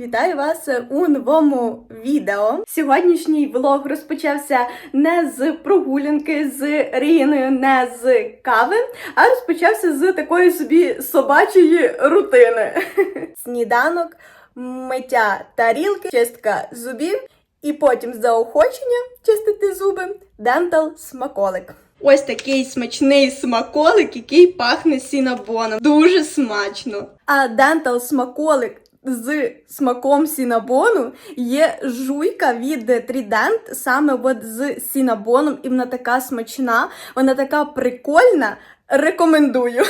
Вітаю вас у новому відео. Сьогоднішній влог розпочався не з прогулянки з Рігіною, не з кави, а розпочався з такої собі собачої рутини. Сніданок, миття тарілки, чистка зубів і потім заохочення чистити зуби, дентал смаколик. Ось такий смачний смаколик, який пахне сінабоном. Дуже смачно. А дентал смаколик з смаком сінабону є жуйка від Трідент, саме от з сінабоном, і вона така смачна, вона така прикольна. Рекомендую.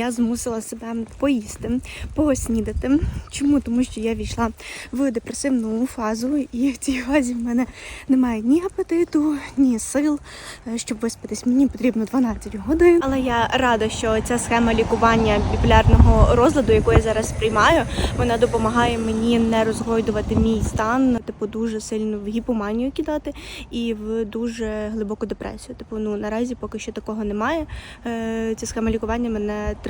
Я змусила себе поїсти, поснідати. Чому? Тому що я війшла в депресивну фазу, і в цій фазі в мене немає ні апетиту, ні сил, е, щоб виспатись. Мені потрібно 12 годин. Але я рада, що ця схема лікування біполярного розладу, яку я зараз приймаю, вона допомагає мені не розгойдувати мій стан, типу дуже сильно в гіпоманію кидати і в дуже глибоку депресію. Типу, ну наразі поки що такого немає. Е, Ця схема лікування мене тримає.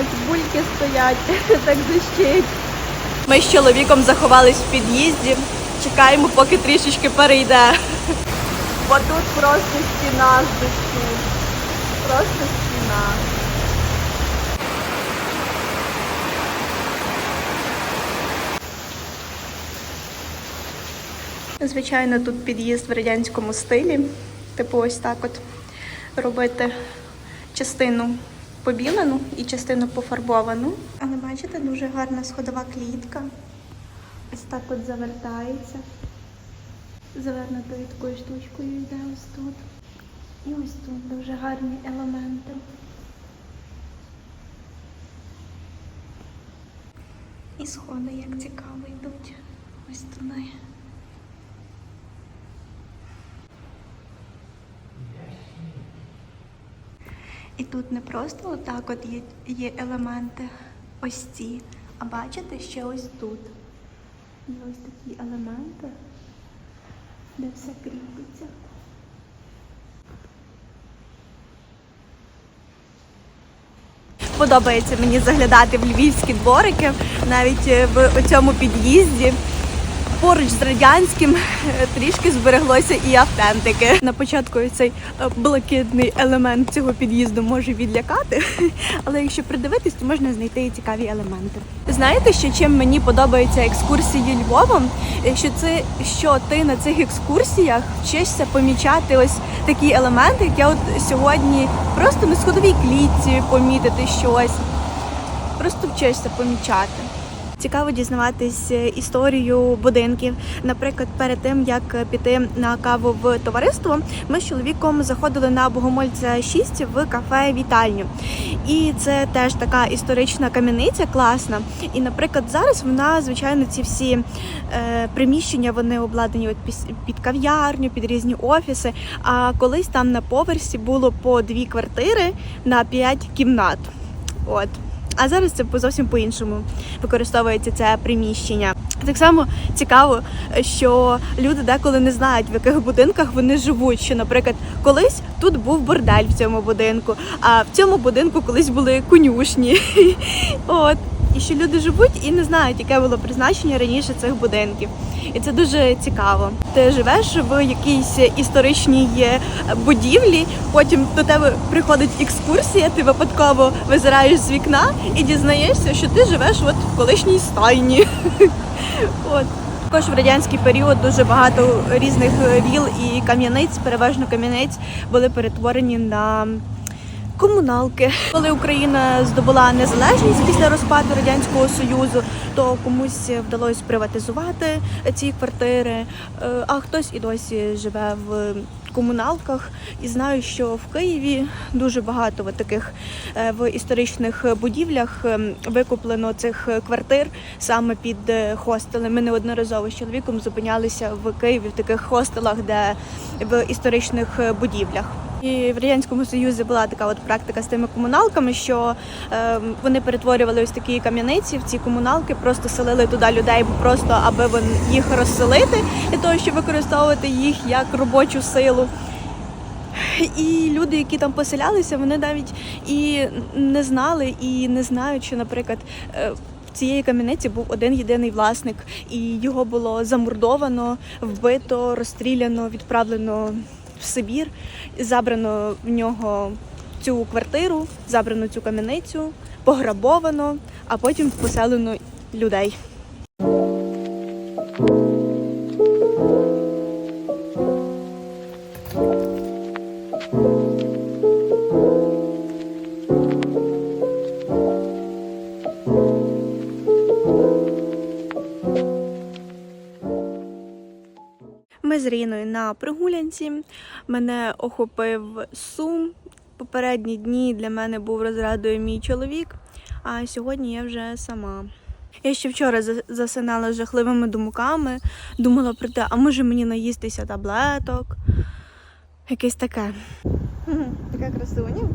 Аж бульки стоять, так дощить. Ми з чоловіком заховались в під'їзді. Чекаємо, поки трішечки перейде. Бо тут просто стіна з дощу. Просто стіна. Звичайно, тут під'їзд в радянському стилі. Типу, ось так от робити частину побілену і частину пофарбовану. Але бачите, дуже гарна сходова клітка. Ось так от завертається. Завернутою такою штучкою йде ось тут. І ось тут дуже гарні елементи. І сходи як цікаво йдуть. Ось туди. І тут не просто отак от є, є елементи ось ці, а бачите, ще ось тут. Є ось такі елементи, де все кріпиться. Подобається мені заглядати в львівські дворики, навіть е, в цьому під'їзді. Поруч з радянським е, трішки збереглося і автентики. На початку цей е, блакитний елемент цього під'їзду може відлякати, але якщо придивитись, то можна знайти і цікаві елементи. Знаєте, що чим мені подобаються екскурсії Львовом? Що це що ти на цих екскурсіях вчишся помічати ось такі елементи, як я от сьогодні просто на сходовій клітці помітити щось. Просто вчишся помічати. Цікаво дізнаватись е, історію будинків. Наприклад, перед тим як піти на каву в товариство, ми з чоловіком заходили на Богомольця 6 в кафе Вітальню. І це теж така історична кам'яниця, класна. І, наприклад, зараз вона, звичайно, ці всі е, приміщення вони обладнані от під кав'ярню, під різні офіси. А колись там на поверсі було по дві квартири на п'ять кімнат. От. А зараз це зовсім по-іншому використовується це приміщення. Так само цікаво, що люди деколи не знають, в яких будинках вони живуть. Що, наприклад, колись тут був бордель в цьому будинку, а в цьому будинку колись були конюшні. От. І що люди живуть і не знають, яке було призначення раніше цих будинків. І це дуже цікаво. Ти живеш в якійсь історичній е, будівлі, потім до тебе приходить екскурсія, ти випадково визираєш з вікна і дізнаєшся, що ти живеш от в колишній стайні. От. Також в радянський період дуже багато різних віл і кам'яниць, переважно кам'яниць, були перетворені на комуналки. Коли Україна здобула незалежність після розпаду радянського союзу, то комусь вдалося приватизувати ці квартири, е, а хтось і досі живе в комуналках і знаю, що в Києві дуже багато от таких е, в історичних будівлях ем, викуплено цих квартир саме під е, хостели. Ми неодноразово з чоловіком зупинялися в Києві в таких хостелах, де в історичних е, будівлях. І в радянському союзі була така от практика з тими комуналками, що е, вони перетворювали ось такі кам'яниці в ці комуналки, просто селили туди людей, просто аби їх розселити для того, щоб використовувати їх як робочу силу. І люди, які там поселялися, вони навіть і не знали, і не знають, що, наприклад, е, в цієї кам'яниці був один єдиний власник, і його було замордовано, вбито, розстріляно, відправлено в Сибір, забрано в нього цю квартиру, забрано цю кам'яницю, пограбовано, а потім поселено людей. На прогулянці. Мене охопив сум. Попередні дні для мене був розрадою мій чоловік, а сьогодні я вже сама. Я ще вчора засинала з жахливими думками, думала про те, а може мені наїстися таблеток. Якесь таке. Така красуня.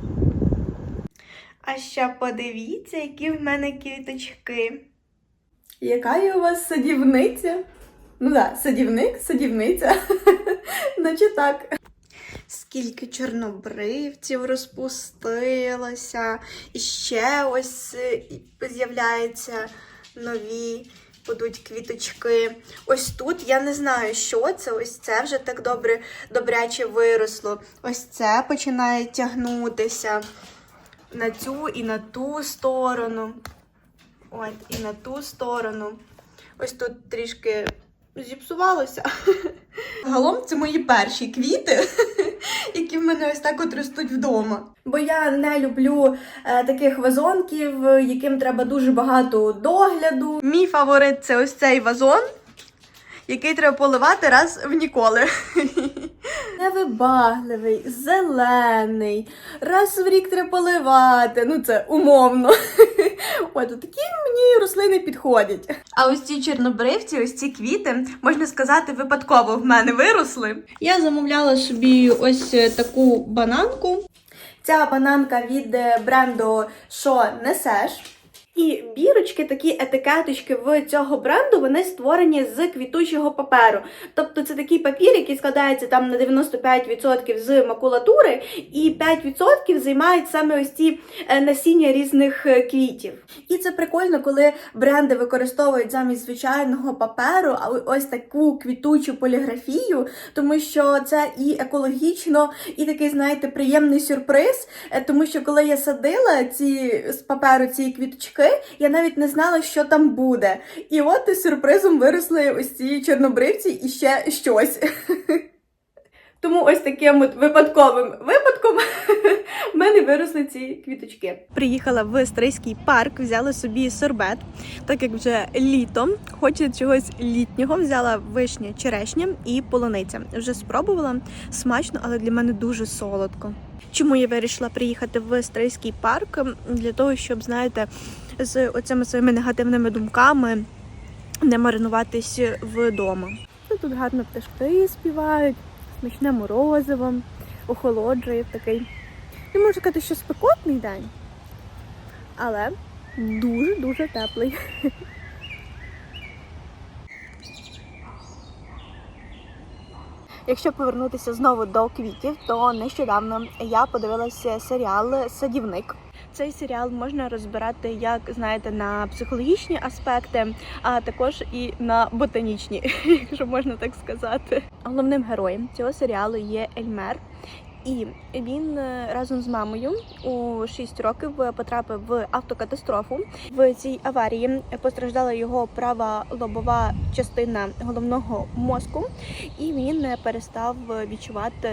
А ще подивіться, які в мене квіточки. Яка є у вас садівниця? Ну так, садівник, садівниця. Наче так. Скільки чорнобривців розпустилося, і ще ось е, з'являються нові, будуть квіточки. Ось тут я не знаю, що це. Ось це вже так добре, добряче виросло. Ось це починає тягнутися на цю і на ту сторону. От, і на ту сторону. Ось тут трішки зіпсувалося. Загалом це мої перші квіти, які в мене ось так от ростуть вдома. Бо я не люблю е, таких вазонків, яким треба дуже багато догляду. Мій фаворит це ось цей вазон, який треба поливати раз в ніколи. Невибагливий, зелений, раз в рік треба поливати. Ну це умовно. От такі мені рослини підходять. А ось ці чорнобривці, ось ці квіти, можна сказати, випадково в мене виросли. Я замовляла собі ось е, таку бананку. Ця бананка від е, бренду Що несеш. І бірочки, такі етикеточки в цього бренду, вони створені з квітучого паперу. Тобто це такий папір, який складається там на 95% з макулатури, і 5% займають саме ось ці е, насіння різних е, квітів. І це прикольно, коли бренди використовують замість звичайного паперу, а ось таку квітучу поліграфію, тому що це і екологічно, і такий, знаєте, приємний сюрприз. Е, Тому що коли я садила ці з паперу ці квіточки, я навіть не знала, що там буде. І от і сюрпризом виросли ось ці чорнобривці і ще щось. Тому ось таким от випадковим випадком в мене виросли ці квіточки. Приїхала в Стрийський парк, взяла собі сорбет, так як вже літо, хочу чогось літнього. Взяла вишня, черешня і полуниця. Вже спробувала смачно, але для мене дуже солодко. Чому я вирішила приїхати в Стрийський парк? Для того, щоб, знаєте, з оцими своїми негативними думками не маринуватись вдома. Ну, Тут гарно пташки співають, смачне морозиво, охолоджує такий. Не можу сказати, що спекотний день, але дуже-дуже теплий. Якщо повернутися знову до квітів, то нещодавно я подивилася серіал Садівник. Цей серіал можна розбирати як знаєте на психологічні аспекти, а також і на ботанічні, якщо можна так сказати. Головним героєм цього серіалу є Ельмер. І він е, разом з мамою у 6 років потрапив в автокатастрофу. В цій аварії постраждала його права лобова частина головного мозку, і він перестав відчувати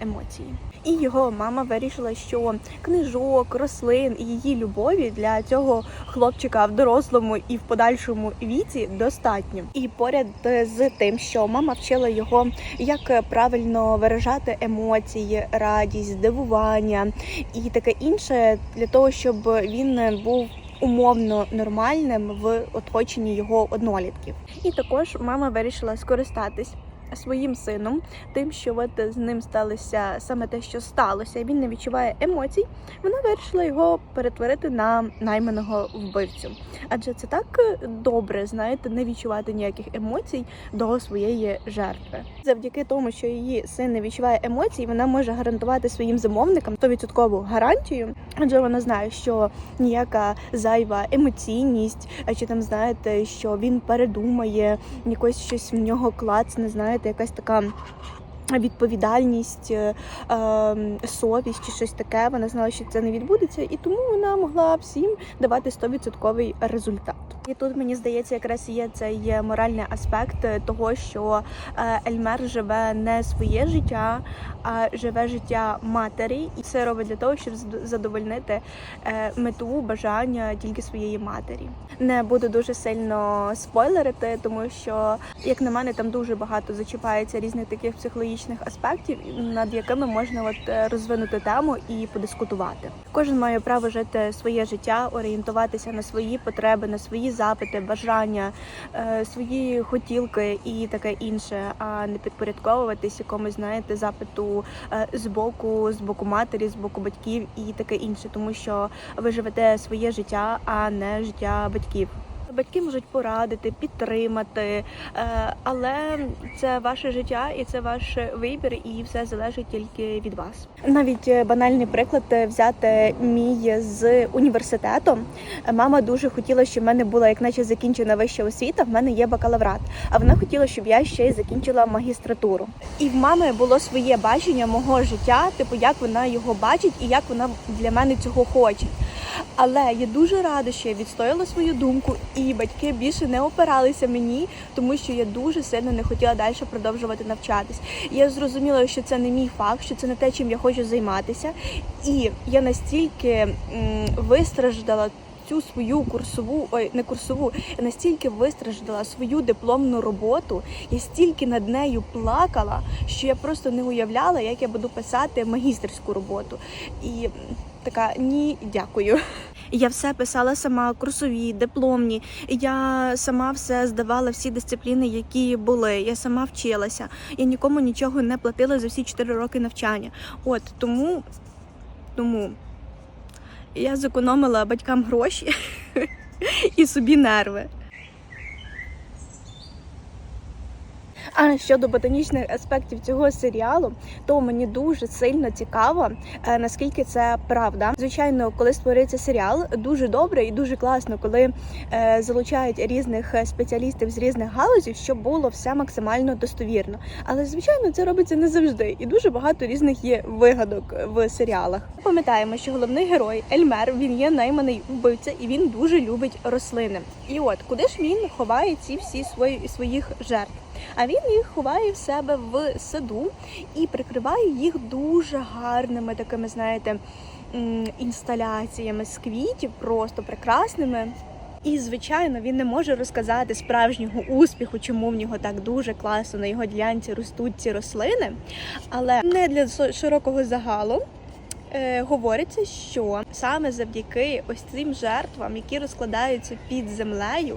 емоції. І його мама вирішила, що книжок, рослин і її любові для цього хлопчика в дорослому і в подальшому віці достатньо. І поряд з тим, що мама вчила його, як правильно виражати емоції, радість, здивування і таке інше, для того, щоб він був умовно нормальним в оточенні його однолітків. І також мама вирішила скористатись своїм сином, тим, що от з ним сталося саме те, що сталося, і він не відчуває емоцій. Вона вирішила його перетворити на найманого вбивцю. Адже це так добре, знаєте, не відчувати ніяких емоцій до своєї жертви. Завдяки тому, що її син не відчуває емоцій, вона може гарантувати своїм замовникам 100% гарантію, адже вона знає, що ніяка зайва емоційність, а чи там знаєте, що він передумає, якось щось в нього клацне, знаєте, якась така. Відповідальність, е, е, совість чи щось таке. Вона знала, що це не відбудеться, і тому вона могла всім давати 100% результат. І тут мені здається, якраз є цей моральний аспект того, що е, Ельмер живе не своє життя, а живе життя матері, і це робить для того, щоб зад- задовольнити е, мету бажання тільки своєї матері. Не буду дуже сильно спойлерити, тому що, як на мене, там дуже багато зачіпається різних таких психологічних аспектів, над якими можна от е, розвинути тему і подискутувати. Кожен має право жити своє життя, орієнтуватися на свої потреби, на свої запити, бажання, е, свої хотілки і таке інше, а не підпорядковуватись якомусь, знаєте, запиту е, з боку, з боку матері, з боку батьків і таке інше, тому що ви живете своє життя, а не життя батьків. Батьки можуть порадити, підтримати, е, але це ваше життя і це ваш вибір, і все залежить тільки від вас. Навіть е, банальний приклад е, взяти мій з університету. Мама дуже хотіла, щоб в мене була як наче закінчена вища освіта. В мене є бакалаврат. А вона хотіла, щоб я ще й закінчила магістратуру. І в мами було своє бачення мого життя, типу як вона його бачить і як вона для мене цього хоче. Але я дуже рада, що я відстояла свою думку, і батьки більше не опиралися мені, тому що я дуже сильно не хотіла далі продовжувати навчатись. Я зрозуміла, що це не мій факт, що це не те, чим я хочу займатися. І я настільки м, вистраждала. Цю свою курсову, ой, не курсову, я настільки вистраждала свою дипломну роботу, я стільки над нею плакала, що я просто не уявляла, як я буду писати магістерську роботу. І така ні, дякую. Я все писала сама, курсові, дипломні. Я сама все здавала, всі дисципліни, які були. Я сама вчилася. Я нікому нічого не платила за всі 4 роки навчання. От тому, тому я зекономила батькам гроші і собі нерви. А щодо ботанічних аспектів цього серіалу, то мені дуже сильно цікаво, е, наскільки це правда. Звичайно, коли створюється серіал, дуже добре і дуже класно, коли е, залучають різних е, спеціалістів з різних галузів, щоб було все максимально достовірно. Але звичайно, це робиться не завжди, і дуже багато різних є вигадок в серіалах. Пам'ятаємо, що головний герой Ельмер він є найманий вбивця, і він дуже любить рослини. І от куди ж він ховає ці всі свої своїх жертв? А він їх ховає в себе в саду і прикриває їх дуже гарними такими, знаєте, інсталяціями з квітів, просто прекрасними. І, звичайно, він не може розказати справжнього успіху, чому в нього так дуже класно на його ділянці ростуть ці рослини. Але не для широкого загалу. Е, говориться, що саме завдяки ось цим жертвам, які розкладаються під землею,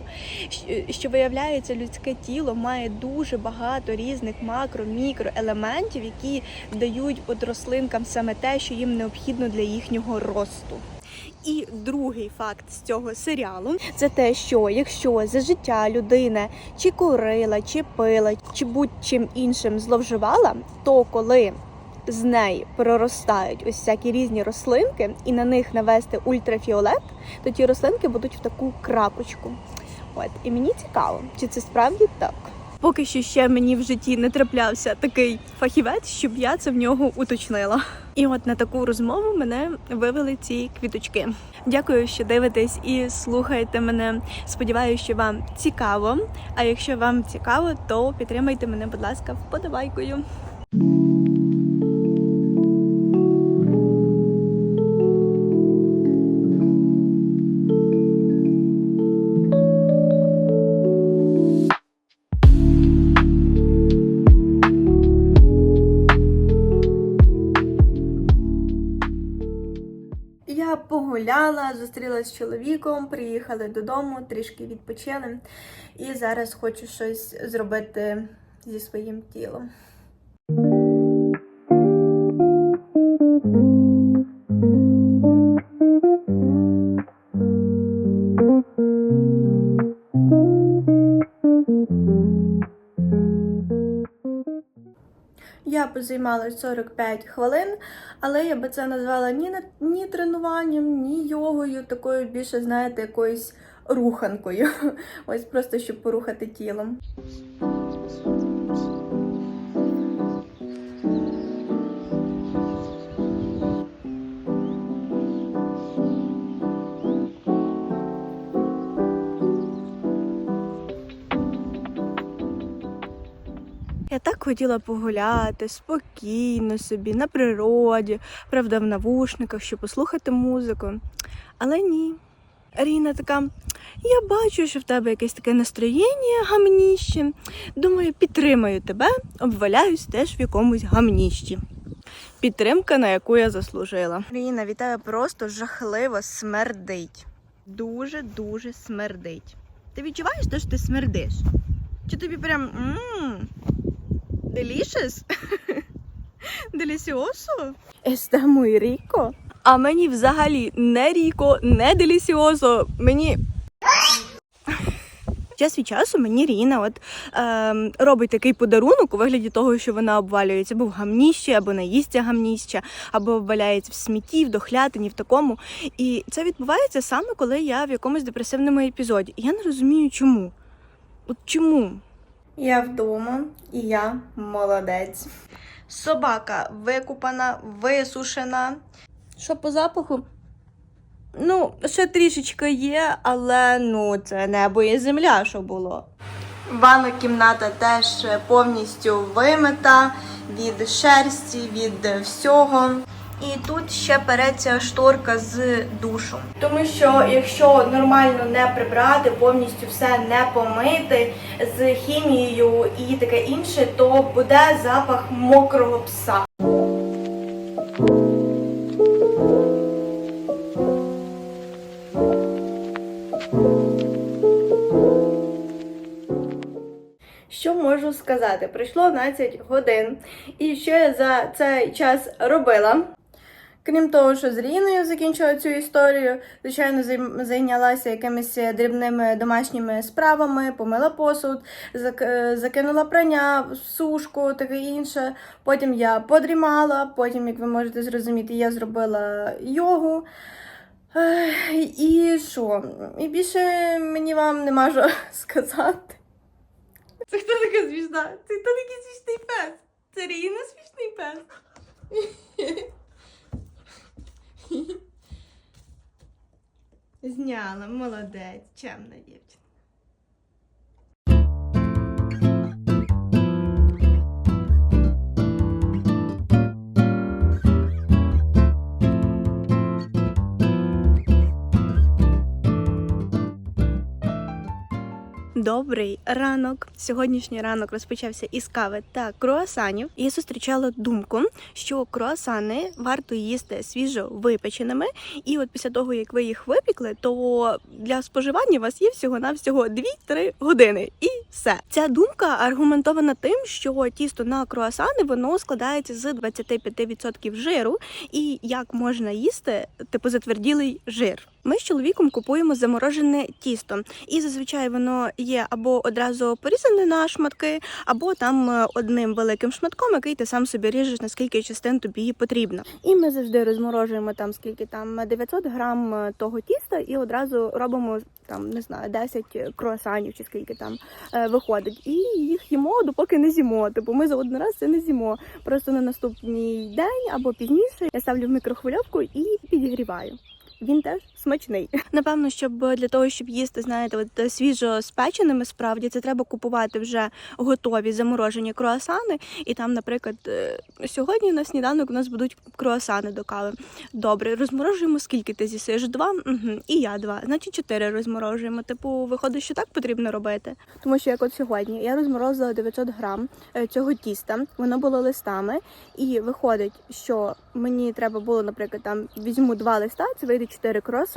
щ- що виявляється, людське тіло має дуже багато різних макро-мікроелементів, які дають от рослинкам саме те, що їм необхідно для їхнього росту. І другий факт з цього серіалу це те, що якщо за життя людина чи курила, чи пила, чи будь-чим іншим зловживала, то коли з неї проростають ось всякі різні рослинки, і на них навести ультрафіолет, то ті рослинки будуть в таку крапочку. От і мені цікаво, чи це справді так. Поки що ще мені в житті не траплявся такий фахівець, щоб я це в нього уточнила. І от на таку розмову мене вивели ці квіточки. Дякую, що дивитесь і слухаєте мене. Сподіваюся, що вам цікаво. А якщо вам цікаво, то підтримайте мене, будь ласка, вподобайкою. Погуляла, зустрілася з чоловіком, приїхали додому, трішки відпочили. І зараз хочу щось зробити зі своїм тілом. Я позаймалась 45 хвилин, але я би це назвала ні, ні тренуванням, ні йогою, такою більше, знаєте, якоюсь руханкою. Ось просто щоб порухати тілом. Так хотіла погуляти спокійно собі, на природі, правда, в навушниках, щоб послухати музику. Але ні. Ріна така, я бачу, що в тебе якесь таке настроєння гамніще. Думаю, підтримаю тебе, обваляюсь теж в якомусь гамніщі. Підтримка, на яку я заслужила. Ріна, вітаю, просто жахливо смердить. Дуже-дуже смердить. Ти відчуваєш те, що ти смердиш? Чи тобі прям. м Delicious? Делісіосо? Este muy rico. А мені взагалі не ріко, не делісіозо. Мені. Час від часу мені Ріна от, ем, робить такий подарунок у вигляді того, що вона обвалюється або в гамніще, або наїсться гамніща, або валяється в смітті, в дохлятині, в такому. І це відбувається саме, коли я в якомусь депресивному епізоді. І я не розумію, чому. От чому? Я вдома і я молодець. Собака викупана, висушена. Що по запаху? Ну, ще трішечки є, але ну це небо і земля, що було. Ванна кімната теж повністю вимита від шерсті, від всього. І тут ще переться шторка з душу. Тому що якщо нормально не прибрати, повністю все не помити з хімією і таке інше, то буде запах мокрого пса. Що можу сказати? Пройшло 11 годин. І що я за цей час робила? Крім того, що з Ріною закінчила цю історію, звичайно, зайнялася якимись дрібними домашніми справами, помила посуд, е, закинула прання, сушку, таке інше. Потім я подрімала, потім, як ви можете зрозуміти, я зробила йогу. І що? І більше мені вам нема що сказати. Це хто така звізда? Це хто такий смішний пес? Це Ріна смішний пес. Зняла, молодець, чемна дівчина. Добрий ранок. Сьогоднішній ранок розпочався із кави та круасанів. І я зустрічала думку, що круасани варто їсти свіжо випеченими. І от після того, як ви їх випікли, то для споживання у вас є всього навсього 2-3 години. І все. Ця думка аргументована тим, що тісто на круасани воно складається з 25% жиру, і як можна їсти типу затверділий жир. Ми з чоловіком купуємо заморожене тісто, і зазвичай воно є або одразу порізане на шматки, або там е, одним великим шматком, який ти сам собі ріжеш, наскільки частин тобі потрібно. І ми завжди розморожуємо там скільки там 900 грам е, того тіста, і одразу робимо там не знаю 10 круасанів чи скільки там е, виходить. І їх їмо, допоки не з'їмо. Тобто ми за один раз це не з'їмо. Просто на наступний день або пізніше я ставлю в мікрохвильовку і підігріваю. Він теж смачний. Напевно, щоб для того, щоб їсти, знаєте, от свіжо спеченими, справді це треба купувати вже готові заморожені круасани. І там, наприклад, е, сьогодні на сніданок у нас будуть круасани до кави. Добре, розморожуємо скільки ти з'їсиш? Два? Угу. І я два. Значить, чотири розморожуємо. Типу, виходить, що так потрібно робити. Тому що як от сьогодні я розморозила 900 грам е, цього тіста, воно було листами, і виходить, що мені треба було, наприклад, там візьму два листа, це вийде чотири круасани,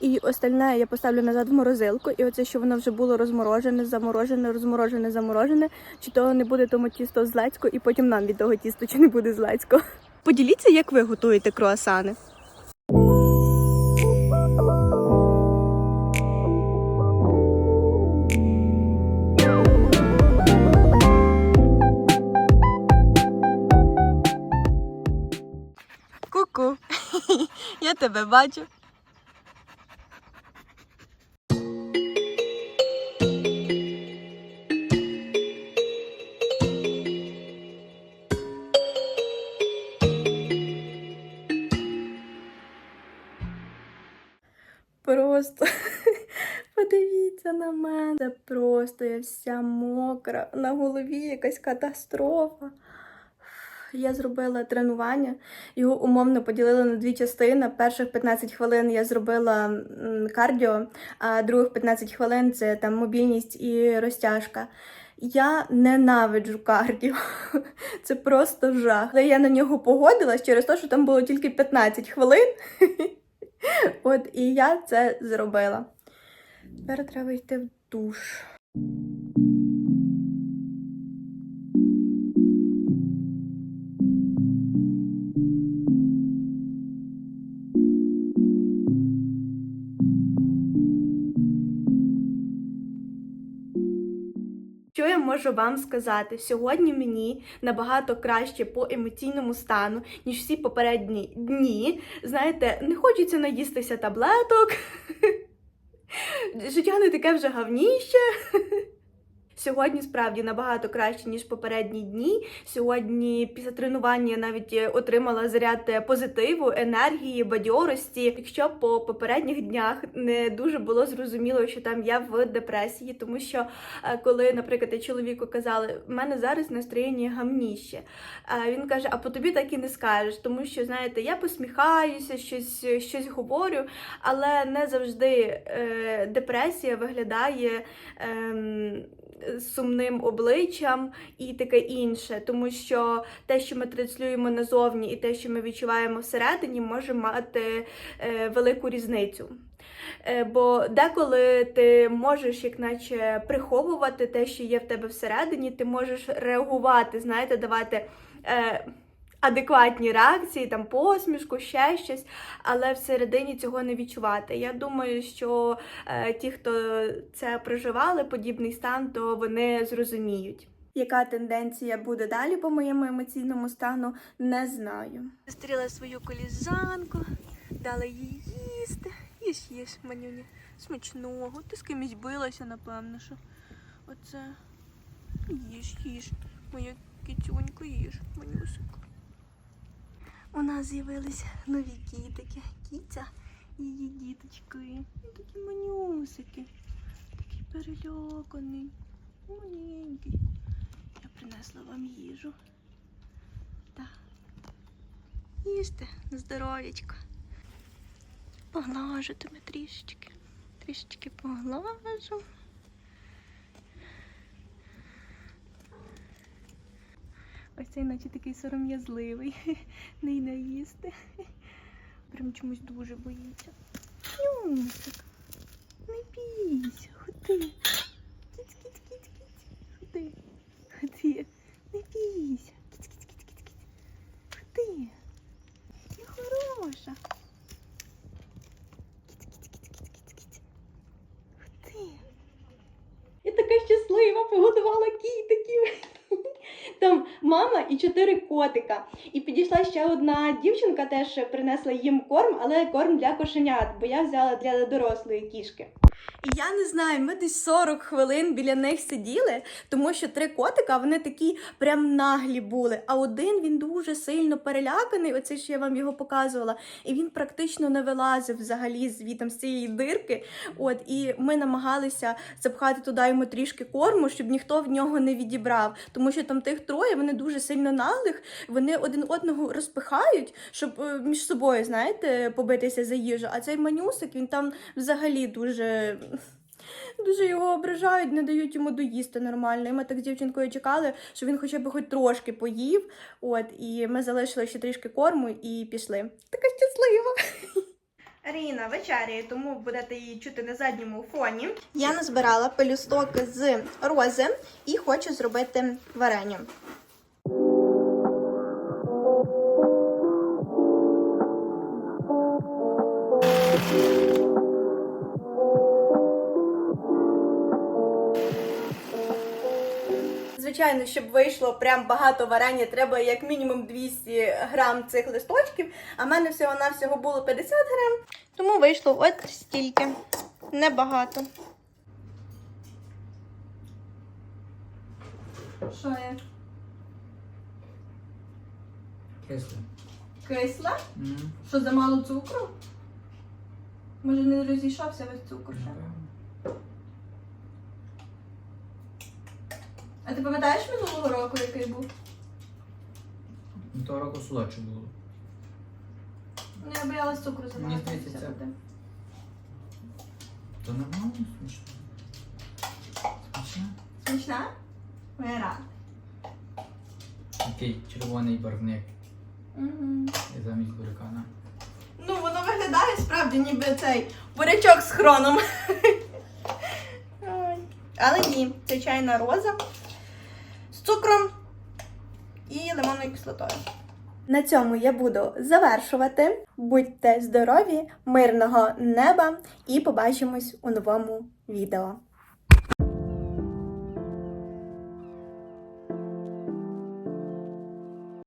і остальне я поставлю назад в морозилку. І оце, що воно вже було розморожене, заморожене, розморожене, заморожене, чи то не буде тому тісто злецько, і потім нам від того тісту чи не буде злецько. Поділіться, як ви готуєте круасани. Ку-ку, я тебе бачу. Просто подивіться на мене. Просто я вся мокра. На голові якась катастрофа. Я зробила тренування, його умовно поділила на дві частини. Перших 15 хвилин я зробила кардіо, а других 15 хвилин це там мобільність і розтяжка. Я ненавиджу кардіо. Це просто жах. Але я на нього погодилась через те, що там було тільки 15 хвилин. От і я це зробила. Тепер треба йти в душ. Що я можу вам сказати? Сьогодні мені набагато краще по емоційному стану, ніж всі попередні дні. Знаєте, не хочеться наїстися таблеток. Життя не таке вже гавніще. Сьогодні справді набагато краще, ніж попередні дні. Сьогодні після тренування я навіть е, отримала заряд е, позитиву, енергії, бадьорості. Якщо по попередніх днях не дуже було зрозуміло, що там я в депресії, тому що е, коли, наприклад, чоловіку казали, в мене зараз настроєння гамніще. Він каже: А по тобі так і не скажеш, тому що знаєте, я посміхаюся, щось, щось говорю, але не завжди е, депресія виглядає. Е, Сумним обличчям і таке інше, тому що те, що ми транслюємо назовні, і те, що ми відчуваємо всередині, може мати е, велику різницю. Е, бо деколи ти можеш, як наче, приховувати те, що є в тебе всередині, ти можеш реагувати, знаєте, давати. Адекватні реакції, там посмішку, ще щось, але всередині цього не відчувати. Я думаю, що е, ті, хто це проживали, подібний стан, то вони зрозуміють. Яка тенденція буде далі по моєму емоційному стану, не знаю. Зустріла свою коліжанку, дала їй їсти. Їж, їж, манюня, смачного. Ти з кимось билася, напевно, що. Оце їж, їж, моя кітюнько, їж, манюсик. У нас з'явились нові кітики. Кіця і її діточки. Такі манюсики. Такий переляканий. Маленький. Я принесла вам їжу. Так. Їжте на здоров'ячко. Поглажу трішечки. Трішечки поглажу. Цей наче такий сором'язливий. Не й наїсти. Прям чомусь дуже боїться. Нюсик, не бійся, ходи. Кіць, кіць, кіць, кіць. Ходи. Ходи. Не бійся. Кіць, кіць, кіць, кіць, кіць. Ходи. Я хороша. Кіць, кіць, кіць, кіць, кіць, кіць. Ходи. Я така щаслива, погодувала кітиків. Там мама і чотири котика. І підійшла ще одна дівчинка, теж принесла їм корм, але корм для кошенят, бо я взяла для дорослої кішки. І я не знаю, ми десь 40 хвилин біля них сиділи, тому що три котика вони такі прям наглі були. А один він дуже сильно переляканий, оце що я вам його показувала, і він практично не вилазив взагалі звітом з цієї дирки. От і ми намагалися запхати туди йому трішки корму, щоб ніхто в нього не відібрав, тому що там тих троє вони дуже сильно наглих, вони один одного розпихають, щоб е, між собою, знаєте, побитися за їжу. А цей манюсик він там взагалі дуже Дуже його ображають, не дають йому доїсти нормально. І ми так з дівчинкою чекали, що він хоча б хоч трошки поїв. От, і ми залишили ще трішки корму і пішли. Така щаслива. Ріна вечеряє, тому будете її чути на задньому фоні. Я назбирала пелюсток з рози і хочу зробити варення. Звичайно, щоб вийшло прям багато варення, треба як мінімум 200 грам цих листочків, а в мене всього навсього було 50 грам, тому вийшло от стільки. Небагато. Що є? Кисло. Кисле? М, Що за мало цукру? Може не розійшовся весь цукор ще? А ти пам'ятаєш минулого року, який був? Ну, Того року солодше було. Ну, я боялась цукру Мені забагато. здається, це-. То нормально смачно. Смачно? Смачна? Я рада. Такий червоний барвник Угу. і замість бурякана. Ну, воно виглядає справді ніби цей бурячок з хроном. Ой. Але ні, це чайна роза цукром і лимонною кислотою. На цьому я буду завершувати. Будьте здорові, мирного неба і побачимось у новому відео.